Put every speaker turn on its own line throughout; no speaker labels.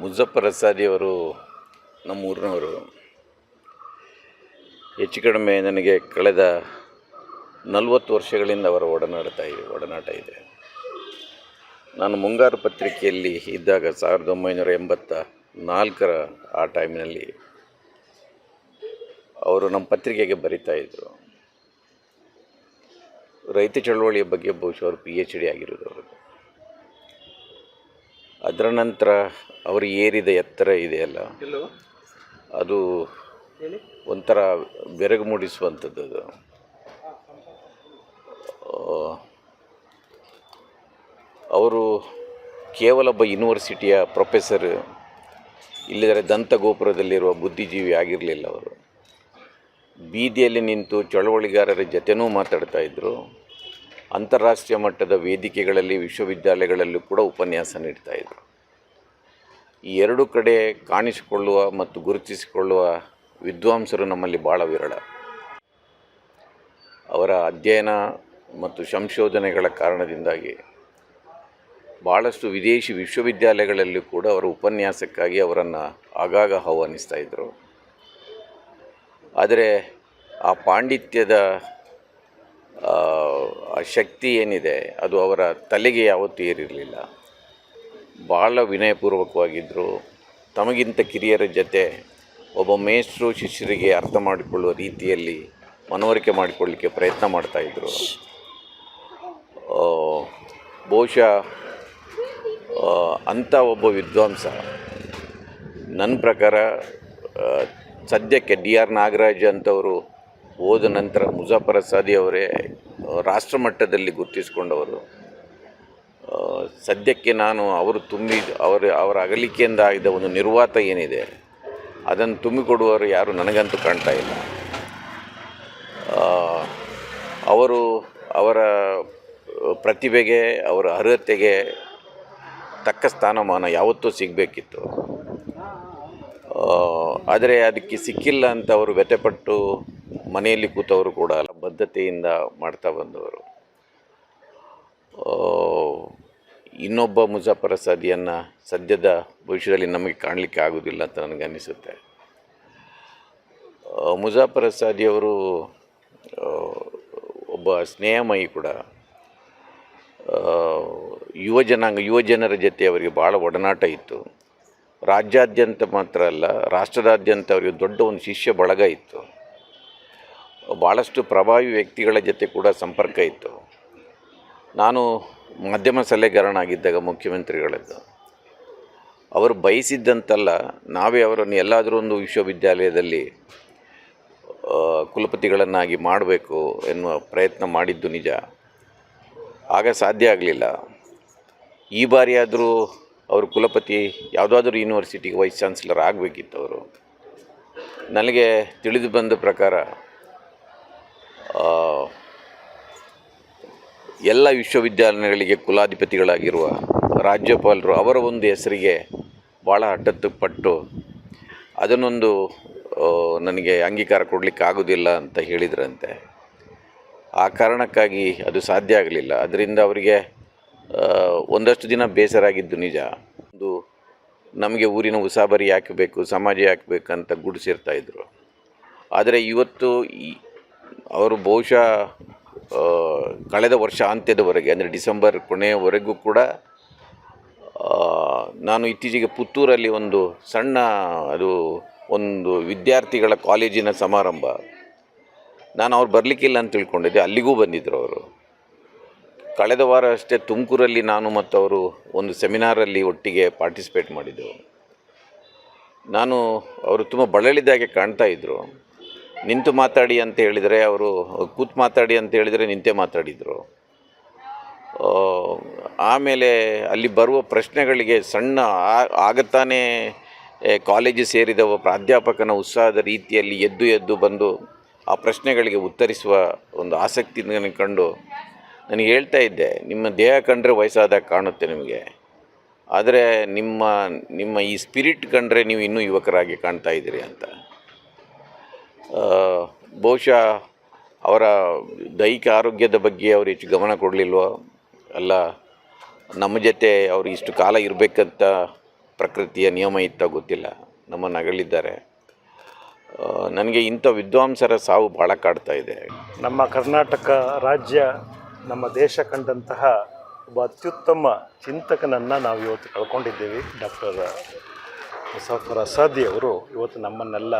ಮುಜಫರ್ ಅಸಾದಿಯವರು ನಮ್ಮ ಊರಿನವರು ಹೆಚ್ಚು ಕಡಿಮೆ ನನಗೆ ಕಳೆದ ನಲವತ್ತು ವರ್ಷಗಳಿಂದ ಅವರ ಒಡನಾಡ್ತಾ ಒಡನಾಟ ಇದೆ. ನಾನು ಮುಂಗಾರು ಪತ್ರಿಕೆಯಲ್ಲಿ ಇದ್ದಾಗ ಸಾವಿರದ ಒಂಬೈನೂರ ಎಂಬತ್ತ ನಾಲ್ಕರ ಆ ಟೈಮಿನಲ್ಲಿ ಅವರು ನಮ್ಮ ಪತ್ರಿಕೆಗೆ ಬರಿತಾ ಇದ್ದರು ರೈತ ಚಳವಳಿಯ ಬಗ್ಗೆ ಬಹುಶಃ ಅವರು ಪಿ ಎಚ್ ಡಿ ಆಗಿರೋದು ಅವರು ಅದರ ನಂತರ ಅವರು ಏರಿದ ಎತ್ತರ ಇದೆಯಲ್ಲ? ಅದು ಒಂಥರ ಬೆರಗು ಮೂಡಿಸುವಂಥದ್ದು ಅದು. ಅವರು ಕೇವಲ ಒಬ್ಬ ಯೂನಿವರ್ಸಿಟಿಯ ಪ್ರೊಫೆಸರ್ ಇಲ್ಲದರೆ ದಂತಗೋಪುರದಲ್ಲಿರುವ ಬುದ್ಧಿಜೀವಿ ಆಗಿರಲಿಲ್ಲ ಅವರು. ಬೀದಿಯಲ್ಲಿ ನಿಂತು ಚಳವಳಿಗಾರರ ಜೊತೆನೂ ಮಾತಾಡ್ತಾ ಇದ್ದರು ಅಂತಾರಾಷ್ಟ್ರೀಯ ಮಟ್ಟದ ವೇದಿಕೆಗಳಲ್ಲಿ ವಿಶ್ವವಿದ್ಯಾಲಯಗಳಲ್ಲೂ ಕೂಡ ಉಪನ್ಯಾಸ ನೀಡ್ತಾ ಇದ್ದರು ಈ ಎರಡು ಕಡೆ ಕಾಣಿಸಿಕೊಳ್ಳುವ ಮತ್ತು ಗುರುತಿಸಿಕೊಳ್ಳುವ ವಿದ್ವಾಂಸರು ನಮ್ಮಲ್ಲಿ ಭಾಳ ವಿರಳ. ಅವರ ಅಧ್ಯಯನ ಮತ್ತು ಸಂಶೋಧನೆಗಳ ಕಾರಣದಿಂದಾಗಿ ಭಾಳಷ್ಟು ವಿದೇಶಿ ವಿಶ್ವವಿದ್ಯಾಲಯಗಳಲ್ಲಿ ಕೂಡ ಅವರ ಉಪನ್ಯಾಸಕ್ಕಾಗಿ ಅವರನ್ನು ಆಗಾಗ ಆಹ್ವಾನಿಸ್ತಾ ಇದ್ದರು ಆದರೆ ಆ ಪಾಂಡಿತ್ಯದ ಶಕ್ತಿ ಏನಿದೆ ಅದು ಅವರ ತಲೆಗೆ ಯಾವತ್ತೂ ಏರಿರಲಿಲ್ಲ. ಭಾಳ ವಿನಯಪೂರ್ವಕವಾಗಿದ್ದರು ತಮಗಿಂತ ಕಿರಿಯರ ಜೊತೆ ಒಬ್ಬ ಮೇಷ್ಟ್ರು ಶಿಷ್ಯರಿಗೆ ಅರ್ಥ ಮಾಡಿಕೊಳ್ಳುವ ರೀತಿಯಲ್ಲಿ ಮನವರಿಕೆ ಮಾಡಿಕೊಳ್ಳಿಕ್ಕೆ ಪ್ರಯತ್ನ ಮಾಡ್ತಾಯಿದ್ರು ಬಹುಶಃ ಅಂಥ ಒಬ್ಬ ವಿದ್ವಾಂಸ ನನ್ನ ಪ್ರಕಾರ ಸದ್ಯಕ್ಕೆ ಡಿ ಆರ್ ನಾಗರಾಜ್ ಅಂತವರು ಹೋದ ನಂತರ ಮುಜಾಫರ್ ಅಸಾದಿ ಅವರೇ ರಾಷ್ಟ್ರಮಟ್ಟದಲ್ಲಿ ಗುರುತಿಸಿಕೊಂಡವರು. ಸದ್ಯಕ್ಕೆ ನಾನು ಅವರು ತುಂಬಿ, ಅವರ ಅವರ ಅಗಲಿಕೆಯಿಂದ ಆಗಿದ್ದ ಒಂದು ನಿರ್ವಾತ ಏನಿದೆ, ಅದನ್ನು ತುಂಬಿಕೊಡುವವರು ಯಾರು ನನಗಂತೂ ಕಾಣ್ತಾ ಇಲ್ಲ. ಅವರು ಅವರ ಪ್ರತಿಭೆಗೆ, ಅವರ ಅರ್ಹತೆಗೆ ತಕ್ಕ ಸ್ಥಾನಮಾನ ಯಾವತ್ತೂ ಸಿಗಬೇಕಿತ್ತು. ಆದರೆ ಅದಕ್ಕೆ ಸಿಕ್ಕಿಲ್ಲ ಅಂತ ಅವರು ವ್ಯಥೆಪಟ್ಟು ಮನೆಯಲ್ಲಿ ಕೂತವರು ಕೂಡ ಅಲ್ಲ ಬದ್ಧತೆಯಿಂದ ಮಾಡ್ತಾ ಬಂದವರು ಆ, ಇನ್ನೊಬ್ಬ ಮುಜಾಫರ್ ಅಸಾದಿಯನ್ನು ಸದ್ಯದ ಭವಿಷ್ಯದಲ್ಲಿ ನಮಗೆ ಕಾಣಲಿಕ್ಕೆ ಆಗೋದಿಲ್ಲ ಅಂತ ನನಗೆ ಅನ್ನಿಸುತ್ತೆ ಮುಜಾಫರ್ ಅಸಾದಿಯವರು ಆ, ಒಬ್ಬ ಸ್ನೇಹಮಯಿ ಕೂಡ ಯುವಜನಾಂಗ ಯುವ ಜನಾಂಗ ಯುವ ಜನರ ಜೊತೆ ಅವರಿಗೆ ಭಾಳ ಒಡನಾಟ ಇತ್ತು. ರಾಜ್ಯಾದ್ಯಂತ ಮಾತ್ರ ಅಲ್ಲ ರಾಷ್ಟ್ರದಾದ್ಯಂತ ಅವರಿಗೆ ದೊಡ್ಡ ಒಂದು ಶಿಷ್ಯ ಬಳಗ ಇತ್ತು. ಭಾಳಷ್ಟು ಪ್ರಭಾವಿ ವ್ಯಕ್ತಿಗಳ ಜೊತೆ ಕೂಡ ಸಂಪರ್ಕ ಇತ್ತು. ನಾನು ಮಾಧ್ಯಮ ಸಲಹೆಗಾರನಾಗಿದ್ದಾಗ ಮುಖ್ಯಮಂತ್ರಿಗಳದ್ದು, ಅವರು ಬಯಸಿದ್ದಂತಲ್ಲ, ನಾವೇ ಅವರನ್ನು ಎಲ್ಲಾದರೂ ಒಂದು ವಿಶ್ವವಿದ್ಯಾಲಯದಲ್ಲಿ ಕುಲಪತಿಗಳನ್ನಾಗಿ ಮಾಡಬೇಕು ಎನ್ನುವ ಪ್ರಯತ್ನ ಮಾಡಿದ್ದು ನಿಜ. ಆಗ ಸಾಧ್ಯ ಆಗಲಿಲ್ಲ. ಈ ಬಾರಿಯಾದರೂ ಅವರು ಕುಲಪತಿ, ಯಾವುದಾದ್ರೂ ಯೂನಿವರ್ಸಿಟಿಗೆ ವೈಸ್ ಚಾನ್ಸಲರ್ ಆಗಬೇಕಿತ್ತು ಅವರು ನನಗೆ ತಿಳಿದು ಬಂದ ಪ್ರಕಾರ ಎಲ್ಲ ವಿಶ್ವವಿದ್ಯಾಲಯಗಳಿಗೆ ಕುಲಾಧಿಪತಿಗಳಾಗಿರುವ ರಾಜ್ಯಪಾಲರು ಅವರ ಒಂದು ಹೆಸರಿಗೆ ಭಾಳ ಹಠತ್ತು ಪಟ್ಟು ಅದನ್ನೊಂದು ನನಗೆ ಅಂಗೀಕಾರ ಕೊಡಲಿಕ್ಕೆ ಆಗೋದಿಲ್ಲ ಅಂತ ಹೇಳಿದ್ರಂತೆ. ಆ ಕಾರಣಕ್ಕಾಗಿ ಅದು ಸಾಧ್ಯ ಆಗಲಿಲ್ಲ. ಅದರಿಂದ ಅವರಿಗೆ ಒಂದಷ್ಟು ದಿನ ಬೇಸರ ಆಗಿದ್ದು ನಿಜ. ಒಂದು ನಮಗೆ ಊರಿನ ಉಸಾಬರಿ ಹಾಕಬೇಕು ಬೇಕು ಸಮಾಜ ಹಾಕಬೇಕಂತ ಗುಡಿಸಿರ್ತಾಯಿದ್ರು ಆದರೆ ಇವತ್ತು ಅವರು ಬಹುಶಃ ಕಳೆದ ವರ್ಷ ಅಂತ್ಯದವರೆಗೆ, ಅಂದರೆ ಡಿಸೆಂಬರ್ ಕೊನೆಯವರೆಗೂ ಕೂಡ ನಾನು ಇತ್ತೀಚೆಗೆ ಪುತ್ತೂರಲ್ಲಿ ಒಂದು ಸಣ್ಣ, ಅದು ಒಂದು ವಿದ್ಯಾರ್ಥಿಗಳ ಕಾಲೇಜಿನ ಸಮಾರಂಭ. ನಾನು ಅವ್ರು ಬರಲಿಕ್ಕಿಲ್ಲ ಅಂತ ತಿಳ್ಕೊಂಡಿದ್ದೆ, ಅಲ್ಲಿಗೂ ಬಂದಿದ್ದರು ಅವರು. ಕಳೆದ ವಾರ ಅಷ್ಟೇ ತುಮಕೂರಲ್ಲಿ ನಾನು ಮತ್ತು ಅವರು ಒಂದು ಸೆಮಿನಾರಲ್ಲಿ ಒಟ್ಟಿಗೆ ಪಾರ್ಟಿಸಿಪೇಟ್ ಮಾಡಿದ್ದೆವು. ನಾನು, ಅವರು ತುಂಬ ಹಾಗೆ ಕಾಣ್ತಾ ಇದ್ದರು ನಿಂತು ಮಾತಾಡಿ ಅಂತ ಹೇಳಿದರೆ ಅವರು, ಕೂತು ಮಾತಾಡಿ ಅಂತ ಹೇಳಿದರೆ ನಿಂತೆ ಮಾತಾಡಿದರು. ಆಮೇಲೆ ಅಲ್ಲಿ ಬರುವ ಪ್ರಶ್ನೆಗಳಿಗೆ ಸಣ್ಣ ಆಗತಾನೇ ಕಾಲೇಜು ಸೇರಿದ ಪ್ರಾಧ್ಯಾಪಕನ ಉತ್ಸಾಹದ ರೀತಿಯಲ್ಲಿ ಎದ್ದು ಎದ್ದು ಬಂದು ಆ ಪ್ರಶ್ನೆಗಳಿಗೆ ಉತ್ತರಿಸುವ ಒಂದು ಆಸಕ್ತಿ ನನಗೆ ಕಂಡು ನನಗೆ ಹೇಳ್ತಾ ಇದ್ದೆ, ನಿಮ್ಮ ದೇಹ ಕಂಡ್ರೆ ವಯಸ್ಸಾದಾಗ ಕಾಣುತ್ತೆ ನಿಮಗೆ. ಆದರೆ ನಿಮ್ಮ ನಿಮ್ಮ ಈ ಸ್ಪಿರಿಟ್ ಕಂಡ್ರೆ ನೀವು ಇನ್ನೂ ಯುವಕರಾಗಿ ಕಾಣ್ತಾ ಇದ್ದೀರಿ ಅಂತ. ಬಹುಶಃ ಅವರ ದೈಹಿಕ ಆರೋಗ್ಯದ ಬಗ್ಗೆ ಅವರು ಹೆಚ್ಚು ಗಮನ ಕೊಡಲಿಲ್ವೋ? ಅಲ್ಲ, ನಮ್ಮ ಜೊತೆ ಅವರು ಇಷ್ಟು ಕಾಲ ಇರಬೇಕಂತ ಪ್ರಕೃತಿಯ ನಿಯಮ ಇತ್ತ ಗೊತ್ತಿಲ್ಲ. ನಮ್ಮನ್ನು ಅಗಲಿದ್ದಾರೆ. ನನಗೆ ಇಂಥ ವಿದ್ವಾಂಸರ ಸಾವು ಭಾಳ ಕಾಡ್ತಾ ಇದೆ.
ನಮ್ಮ ಕರ್ನಾಟಕ ರಾಜ್ಯ, ನಮ್ಮ ದೇಶ ಕಂಡಂತಹ ಒಬ್ಬ ಅತ್ಯುತ್ತಮ ಚಿಂತಕನನ್ನು ನಾವು ಇವತ್ತು ಕಳ್ಕೊಂಡಿದ್ದೀವಿ, ಡಾಕ್ಟರ್ ಮುಸಾಫರ್ ಅಸಾದಿ ಅವರು ಇವತ್ತು ನಮ್ಮನ್ನೆಲ್ಲ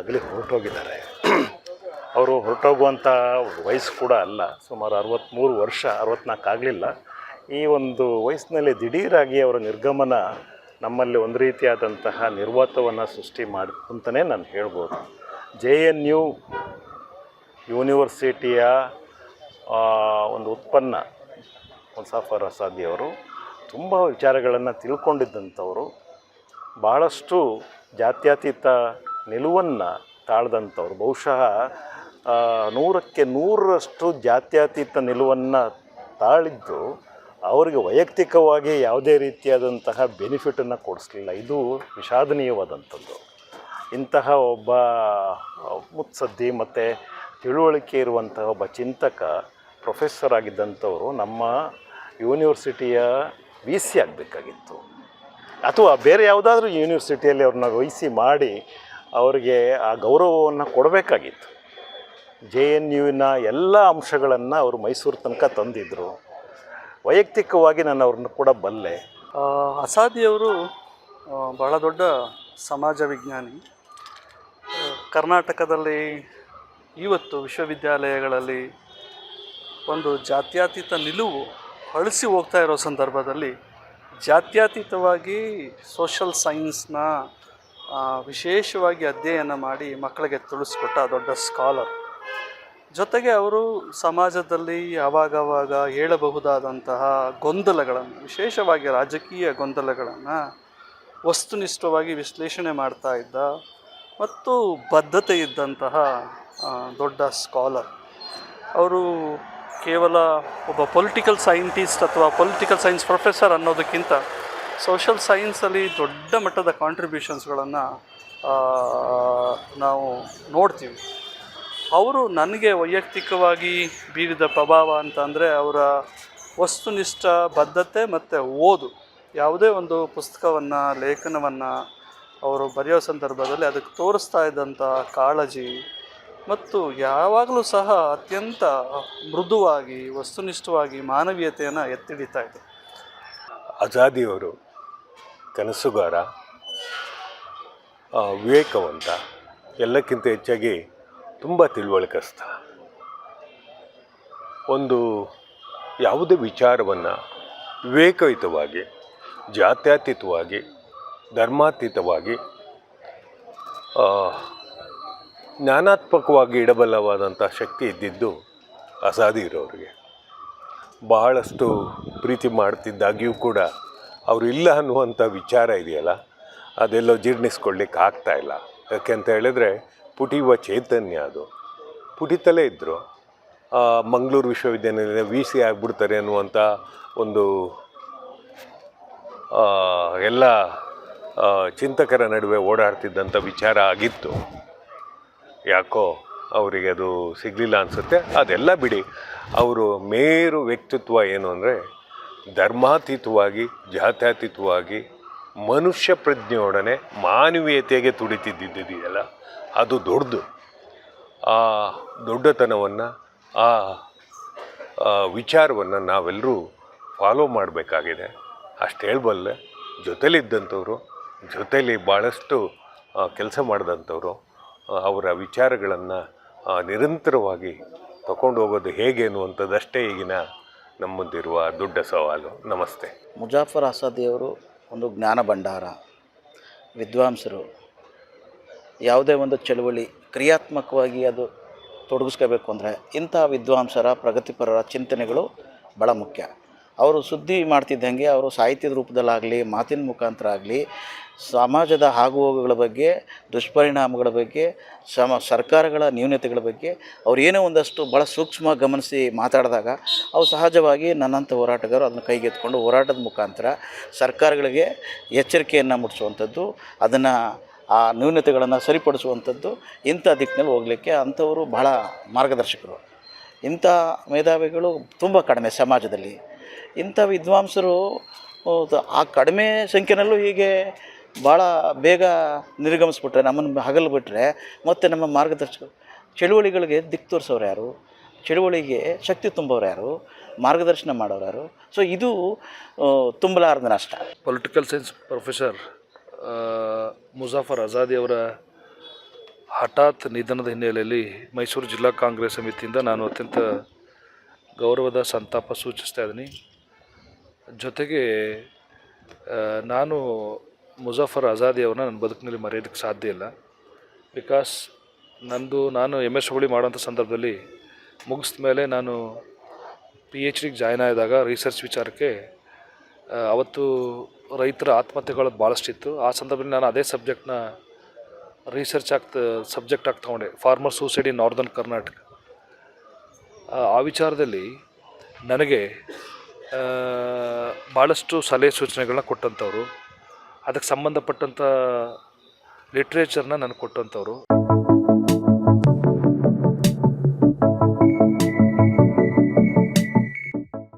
ಅಗಲಿ ಹೊರಟೋಗಿದ್ದಾರೆ. ಅವರು ಹೊರಟೋಗುವಂಥ ವಯಸ್ಸು ಕೂಡ ಅಲ್ಲ, ಸುಮಾರು ಅರವತ್ತ್ಮೂರು ವರ್ಷ, ಅರವತ್ನಾಲ್ಕು ಆಗಲಿಲ್ಲ. ಈ ಒಂದು ವಯಸ್ಸಿನಲ್ಲಿ ದಿಢೀರಾಗಿ ಅವರ ನಿರ್ಗಮನ ನಮ್ಮಲ್ಲಿ ಒಂದು ರೀತಿಯಾದಂತಹ ನಿರ್ವಾತವನ್ನು ಸೃಷ್ಟಿ ಮಾಡಿ ಅಂತಲೇ ನಾನು ಹೇಳ್ಬೋದು. ಜೆ ಎನ್ ಯು ಯೂನಿವರ್ಸಿಟಿಯ ಒಂದು ಉತ್ಪನ್ನ ಮುಸಾಫರ್ ಅಸಾದಿಯವರು ತುಂಬ ವಿಚಾರಗಳನ್ನು ತಿಳ್ಕೊಂಡಿದ್ದಂಥವರು. ಭಾಳಷ್ಟು ಜಾತ್ಯತೀತ ನಿಲುವನ್ನು ತಾಳ್ದಂಥವ್ರು. ಬಹುಶಃ ನೂರಕ್ಕೆ ನೂರರಷ್ಟು ಜಾತ್ಯತೀತ ನಿಲುವನ್ನು ತಾಳಿದ್ದು ಅವರಿಗೆ ವೈಯಕ್ತಿಕವಾಗಿ ಯಾವುದೇ ರೀತಿಯಾದಂತಹ ಬೆನಿಫಿಟನ್ನು ಕೊಡಿಸ್ಲಿಲ್ಲ. ಇದು ವಿಷಾದನೀಯವಾದಂಥದ್ದು. ಇಂತಹ ಒಬ್ಬ ಮುತ್ಸದ್ದಿ ಮತ್ತು ತಿಳುವಳಿಕೆ ಇರುವಂತಹ ಒಬ್ಬ ಚಿಂತಕ ಪ್ರೊಫೆಸರ್ ಆಗಿದ್ದಂಥವರು ನಮ್ಮ ಯೂನಿವರ್ಸಿಟಿಯ ವಿ ಸಿ ಆಗಬೇಕಾಗಿತ್ತು. ಅಥವಾ ಬೇರೆ ಯಾವುದಾದ್ರೂ ಯೂನಿವರ್ಸಿಟಿಯಲ್ಲಿ ಅವ್ರನ್ನ ವಹಿಸಿ ಮಾಡಿ ಅವರಿಗೆ ಆ ಗೌರವವನ್ನು ಕೊಡಬೇಕಾಗಿತ್ತು. ಜೆ ಎನ್ ಯುವಿನ ಎಲ್ಲ ಅಂಶಗಳನ್ನು ಅವರು ಮೈಸೂರು ತನಕ ತಂದಿದ್ದರು ವೈಯಕ್ತಿಕವಾಗಿ ನಾನು ಅವ್ರನ್ನ ಕೂಡ ಬಲ್ಲೆ.
ಅಸಾದಿಯವರು ಬಹಳ ದೊಡ್ಡ ಸಮಾಜ ವಿಜ್ಞಾನಿ. ಕರ್ನಾಟಕದಲ್ಲಿ ಇವತ್ತು ವಿಶ್ವವಿದ್ಯಾಲಯಗಳಲ್ಲಿ ಒಂದು ಜಾತ್ಯತೀತ ನಿಲುವು ಅಳಿಸಿ ಹೋಗ್ತಾ ಇರೋ ಸಂದರ್ಭದಲ್ಲಿ ಜಾತ್ಯತೀತವಾಗಿ ಸೋಷಲ್ ಸೈನ್ಸ್ನ ವಿಶೇಷವಾಗಿ ಅಧ್ಯಯನ ಮಾಡಿ ಮಕ್ಕಳಿಗೆ ತಿಳಿಸ್ಕೊಟ್ಟ ದೊಡ್ಡ ಸ್ಕಾಲರ್ ಜೊತೆಗೆ ಅವರು ಸಮಾಜದಲ್ಲಿ ಆವಾಗವಾಗ ಹೇಳಬಹುದಾದಂತಹ ಗೊಂದಲಗಳನ್ನು, ವಿಶೇಷವಾಗಿ ರಾಜಕೀಯ ಗೊಂದಲಗಳನ್ನು ವಸ್ತುನಿಷ್ಠವಾಗಿ ವಿಶ್ಲೇಷಣೆ ಮಾಡ್ತಾ ಇದ್ದ ಮತ್ತು ಬದ್ಧತೆ ಇದ್ದಂತಹ ದೊಡ್ಡ ಸ್ಕಾಲರ್ ಅವರು ಕೇವಲ ಒಬ್ಬ ಪೊಲಿಟಿಕಲ್ ಸೈಂಟಿಸ್ಟ್ ಅಥವಾ ಪೊಲಿಟಿಕಲ್ ಸೈನ್ಸ್ ಪ್ರೊಫೆಸರ್ ಅನ್ನೋದಕ್ಕಿಂತ ಸೋಷಲ್ ಸೈನ್ಸಲ್ಲಿ ದೊಡ್ಡ ಮಟ್ಟದ ಕಾಂಟ್ರಿಬ್ಯೂಷನ್ಸ್ಗಳನ್ನು ನಾವು ನೋಡ್ತೀವಿ. ಅವರು ನನಗೆ ವೈಯಕ್ತಿಕವಾಗಿ ಬೀರಿದ ಪ್ರಭಾವ ಅಂತ ಅಂದರೆ ಅವರ ವಸ್ತುನಿಷ್ಠ ಬದ್ಧತೆ ಮತ್ತು ಓದು. ಯಾವುದೇ ಒಂದು ಪುಸ್ತಕವನ್ನು, ಲೇಖನವನ್ನು ಅವರು ಬರೆಯೋ ಸಂದರ್ಭದಲ್ಲಿ ಅದಕ್ಕೆ ತೋರಿಸ್ತಾ ಇದ್ದಂಥ ಕಾಳಜಿ ಮತ್ತು ಯಾವಾಗಲೂ ಸಹ ಅತ್ಯಂತ ಮೃದುವಾಗಿ, ವಸ್ತುನಿಷ್ಠವಾಗಿ ಮಾನವೀಯತೆಯನ್ನು ಎತ್ತಿಡಿತಾ ಇದೆ.
ಆಜಾದಿಯವರು ಕನಸುಗಾರ ವಿವೇಕವಂತ, ಎಲ್ಲಕ್ಕಿಂತ ಹೆಚ್ಚಾಗಿ ತುಂಬ ತಿಳುವಳಿಕಸ್ಥ. ಒಂದು ಯಾವುದೇ ವಿಚಾರವನ್ನು ವಿವೇಕಯುತವಾಗಿ, ಜಾತ್ಯತೀತವಾಗಿ, ಧರ್ಮಾತೀತವಾಗಿ ಜ್ಞಾನಾತ್ಮಕವಾಗಿ ಇಡಬಲ್ಲವಾದಂಥ ಶಕ್ತಿ ಇದ್ದಿದ್ದು ಅಸಾದಿ ಇರೋರಿಗೆ. ಬಹಳಷ್ಟು ಪ್ರೀತಿ ಮಾಡ್ತಿದ್ದಾಗಿಯೂ ಕೂಡ ಅವರು ಇಲ್ಲ ಅನ್ನುವಂಥ ವಿಚಾರ ಇದೆಯಲ್ಲ, ಅದೆಲ್ಲೋ ಜೀರ್ಣಿಸ್ಕೊಳ್ಳಿಕ್ಕೆ ಆಗ್ತಾ ಇಲ್ಲ. ಯಾಕೆ ಅಂತ ಹೇಳಿದ್ರೆ ಪುಟಿಯುವ ಚೈತನ್ಯ ಅದು. ಪುಟಿತಲೇ ಇದ್ದರು ಮಂಗಳೂರು ವಿಶ್ವವಿದ್ಯಾನಿಲಯ ವಿ ಸಿ ಆಗಿಬಿಡ್ತಾರೆ ಅನ್ನುವಂಥ ಒಂದು ಎಲ್ಲ ಚಿಂತಕರ ನಡುವೆ ಓಡಾಡ್ತಿದ್ದಂಥ ವಿಚಾರ ಆಗಿತ್ತು. ಯಾಕೋ ಅವರಿಗೆ ಅದು ಸಿಗಲಿಲ್ಲ ಅನಿಸುತ್ತೆ. ಅದೆಲ್ಲ ಬಿಡಿ. ಅವರು ಮೇರು ವ್ಯಕ್ತಿತ್ವ ಏನು ಅಂದರೆ ಧರ್ಮಾತೀತವಾಗಿ, ಜಾತ್ಯಾತೀತವಾಗಿ, ಮನುಷ್ಯ ಪ್ರಜ್ಞೆಯೊಡನೆ ಮಾನವೀಯತೆಗೆ ತುಡಿತಿದ್ದಿದ್ದೆಯಲ್ಲ, ಅದು ದೊಡ್ಡದು. ಆ ದೊಡ್ಡತನವನ್ನು, ಆ ವಿಚಾರವನ್ನು ನಾವೆಲ್ಲರೂ ಫಾಲೋ ಮಾಡಬೇಕಾಗಿದೆ. ಅಷ್ಟು ಹೇಳ್ಬಲ್ಲೆ ಜೊತೇಲಿದ್ದಂಥವ್ರು, ಜೊತೇಲಿ ಭಾಳಷ್ಟು ಕೆಲಸ ಮಾಡಿದಂಥವ್ರು ಅವರ ವಿಚಾರಗಳನ್ನು ನಿರಂತರವಾಗಿ ತಗೊಂಡು ಹೋಗೋದು ಹೇಗೆ ಅನ್ನುವಂಥದ್ದಷ್ಟೇ ಈಗಿನ ನಮ್ಮ ಮುಂದಿರುವ ದೊಡ್ಡ ಸವಾಲು. ನಮಸ್ತೆ.
ಮುಜಾಫರ್ ಅಸಾದಿಯವರು ಒಂದು ಜ್ಞಾನ ಭಂಡಾರ. ವಿದ್ವಾಂಸರು. ಯಾವುದೇ ಒಂದು ಚಳುವಳಿ ಕ್ರಿಯಾತ್ಮಕವಾಗಿ ಅದು ತೊಡಗಿಸ್ಕೋಬೇಕು ಅಂದರೆ ಇಂಥ ವಿದ್ವಾಂಸರ, ಪ್ರಗತಿಪರರ ಚಿಂತನೆಗಳು ಭಾಳ ಮುಖ್ಯ. ಅವರು ಸುದ್ದಿ ಮಾಡ್ತಿದ್ದಂಗೆ, ಅವರು ಸಾಹಿತ್ಯದ ರೂಪದಲ್ಲಾಗಲಿ, ಮಾತಿನ ಮುಖಾಂತರ ಆಗಲಿ ಸಮಾಜದ ಆಗುಹೋಗುಗಳ ಬಗ್ಗೆ, ದುಷ್ಪರಿಣಾಮಗಳ ಬಗ್ಗೆ, ಸಮ, ಸರ್ಕಾರಗಳ ನ್ಯೂನತೆಗಳ ಬಗ್ಗೆ ಅವ್ರು ಏನೋ ಒಂದಷ್ಟು ಭಾಳ ಸೂಕ್ಷ್ಮ ಗಮನಿಸಿ ಮಾತಾಡಿದಾಗ ಅವು ಸಹಜವಾಗಿ ನನ್ನಂಥ ಹೋರಾಟಗಾರರು ಅದನ್ನು ಕೈಗೆತ್ಕೊಂಡು ಹೋರಾಟದ ಮುಖಾಂತರ ಸರ್ಕಾರಗಳಿಗೆ ಎಚ್ಚರಿಕೆಯನ್ನು ಮೂಡಿಸುವಂಥದ್ದು, ಅದನ್ನು ಆ ನ್ಯೂನತೆಗಳನ್ನು ಸರಿಪಡಿಸುವಂಥದ್ದು ಇಂಥ ದಿಕ್ಕಿನಲ್ಲಿ ಹೋಗಲಿಕ್ಕೆ ಅಂಥವರು ಬಹಳ ಮಾರ್ಗದರ್ಶಕರು. ಇಂಥ ಮೇಧಾವಿಗಳು ತುಂಬ ಕಡಿಮೆ ಸಮಾಜದಲ್ಲಿ. ಇಂಥ ವಿದ್ವಾಂಸರು ಆ ಕಡಿಮೆ ಸಂಖ್ಯೆನಲ್ಲೂ ಹೀಗೆ ಭಾಳ ಬೇಗ ನಿರ್ಗಮಿಸ್ಬಿಟ್ರೆ, ನಮ್ಮನ್ನು ಹಗಲು ಬಿಟ್ಟರೆ ಮತ್ತು ನಮ್ಮ ಮಾರ್ಗದರ್ಶಕ, ಚಳುವಳಿಗಳಿಗೆ ದಿಕ್ಕು ತೋರಿಸೋರು ಯಾರು? ಚಳುವಳಿಗೆ ಶಕ್ತಿ ತುಂಬೋರು ಯಾರು? ಮಾರ್ಗದರ್ಶನ ಮಾಡೋರು ಯಾರು? ಸೊ ಇದು ತುಂಬಲಾರದ ನಷ್ಟ.
Political science professor Muzaffar Assadi ಅವರ ಹಠಾತ್ ನಿಧನದ ಹಿನ್ನೆಲೆಯಲ್ಲಿ ಮೈಸೂರು ಜಿಲ್ಲಾ ಕಾಂಗ್ರೆಸ್ ಸಮಿತಿಯಿಂದ ನಾನು ಅತ್ಯಂತ ಗೌರವದ ಸಂತಾಪ ಸೂಚಿಸ್ತಾ ಇದ್ದೀನಿ. ಜೊತೆಗೆ ನಾನು ಮುಜಾಫರ್ ಆಜಾದಿ ಅವ್ರನ್ನ ನನ್ನ ಬದುಕಿನಲ್ಲಿ ಮರೆಯೋದಕ್ಕೆ ಸಾಧ್ಯ ಇಲ್ಲ. ಬಿಕಾಸ್ ನಂದು, ನಾನು ಎಂ ಎಸ್ ಹುಳಿ ಮಾಡೋಂಥ ಸಂದರ್ಭದಲ್ಲಿ ಮುಗಿಸಿದ ಮೇಲೆ ನಾನು ಪಿ ಎಚ್ ಡಿಗೆ ಜಾಯ್ನ್ ಆದಾಗ ರಿಸರ್ಚ್ ವಿಚಾರಕ್ಕೆ ಅವತ್ತು ರೈತರ ಆತ್ಮಹತ್ಯೆಗಳು ಭಾಳಷ್ಟಿತ್ತು ಆ ಸಂದರ್ಭದಲ್ಲಿ ನಾನು ಅದೇ ಸಬ್ಜೆಕ್ಟ್ನ ರಿಸರ್ಚ್ ಆಗ್ತ ಸಬ್ಜೆಕ್ಟ್ ಆಗಿ ತೊಗೊಂಡೆ. Farmer suicide in northern Karnataka ಆ, ವಿಚಾರದಲ್ಲಿ ನನಗೆ ಭಾಳಷ್ಟು ಸಲಹೆ ಸೂಚನೆಗಳನ್ನ ಕೊಟ್ಟಂಥವ್ರು ಅದಕ್ಕೆ ಸಂಬಂಧಪಟ್ಟಂಥ ಲಿಟ್ರೇಚರ್ನ ನನಗೆ ಕೊಟ್ಟಂಥವ್ರು.